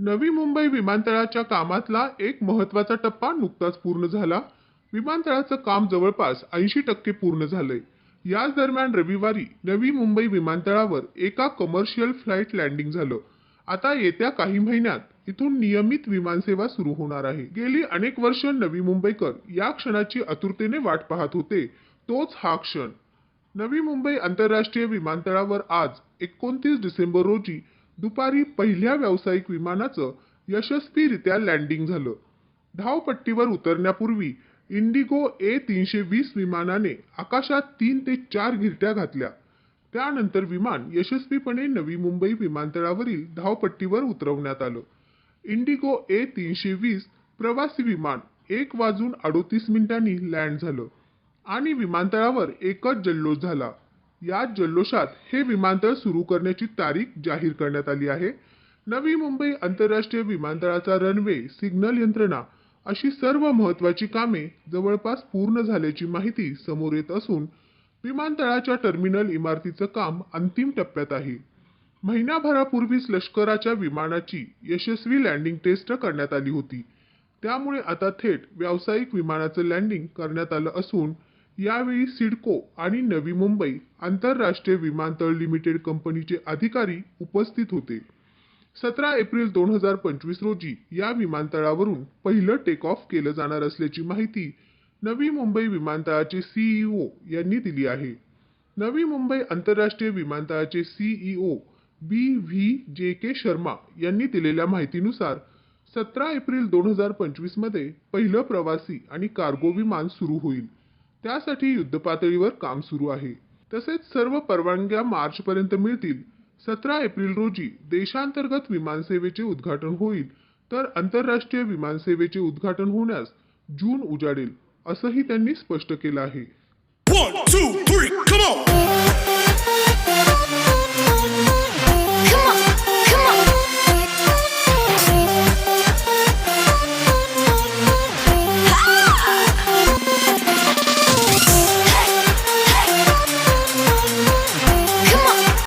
नवी मुंबई विमानतळाच्या कामातला एक महत्त्वाचा टप्पा नुकताच पूर्ण झाला. विमानतळाचं काम जवळपास ऐंशी टक्के पूर्ण झालंय. याच दरम्यान रविवारी नवी मुंबई विमानतळावर एका कमर्शियल फ्लाईट लँडिंग झालं. आता येत्या काही महिन्यात इथून नियमित विमानसेवा सुरू होणार आहे. गेली अनेक वर्ष नवी मुंबईकर या क्षणाची आतुरतेने वाट पाहत होते. तोच हा क्षण. नवी मुंबई आंतरराष्ट्रीय विमानतळावर आज एकोणतीस डिसेंबर रोजी दुपारी पहिल्या व्यावसायिक विमानाचं यशस्वीरित्या लँडिंग झालं. धावपट्टीवर उतरण्यापूर्वी इंडिगो ए तीनशे वीस विमानाने आकाशात तीन ते चार घिरट्या घातल्या. त्यानंतर विमान यशस्वीपणे नवी मुंबई विमानतळावरील धावपट्टीवर उतरवण्यात आलं. इंडिगो ए तीनशे वीस प्रवासी विमान एक वाजून अडोतीस मिनिटांनी लँड झालं आणि विमानतळावर एकच जल्लोष झाला. या जल्लोषात हे विमानतळ सुरू करण्याची तारीख जाहीर करण्यात आली आहे. नवी मुंबई आंतरराष्ट्रीय विमानतळाचा रनवे सिग्नल यंत्रणा अशी सर्व महत्वाची कामे जवळपास पूर्ण झाल्याची माहिती समोर येत असून विमानतळाच्या टर्मिनल इमारतीचं काम अंतिम टप्प्यात आहे. महिनाभरापूर्वीच लष्कराच्या विमानाची यशस्वी लँडिंग टेस्ट करण्यात आली होती. त्यामुळे आता थेट व्यावसायिक विमानाचं लँडिंग करण्यात आलं असून यावेळी सिडको आणि नवी मुंबई आंतरराष्ट्रीय विमानतळ लिमिटेड कंपनीचे अधिकारी उपस्थित होते. सतरा एप्रिल दोन हजार पंचवीस रोजी या विमानतळावरून पहिलं टेक ऑफ केलं जाणार असल्याची माहिती नवी मुंबई विमानतळाचे सीईओ यांनी दिली आहे. नवी मुंबई आंतरराष्ट्रीय विमानतळाचे सीईओ बी व्ही जे के शर्मा यांनी दिलेल्या माहितीनुसार सतरा एप्रिल दोन हजार पंचवीसमध्ये पहिलं प्रवासी आणि कार्गो विमान सुरू होईल. त्यासाठी युद्धपातळीवर काम सुरू आहे. तसेच सर्व परवानग्या मार्च पर्यंत मिळतील. सतरा एप्रिल रोजी देशांतर्गत विमानसेवेचे उद्घाटन होईल. तर आंतरराष्ट्रीय विमानसेवेचे उद्घाटन होण्यास जून उजाडेल असंही त्यांनी स्पष्ट केलं आहे. One, two, three, come on!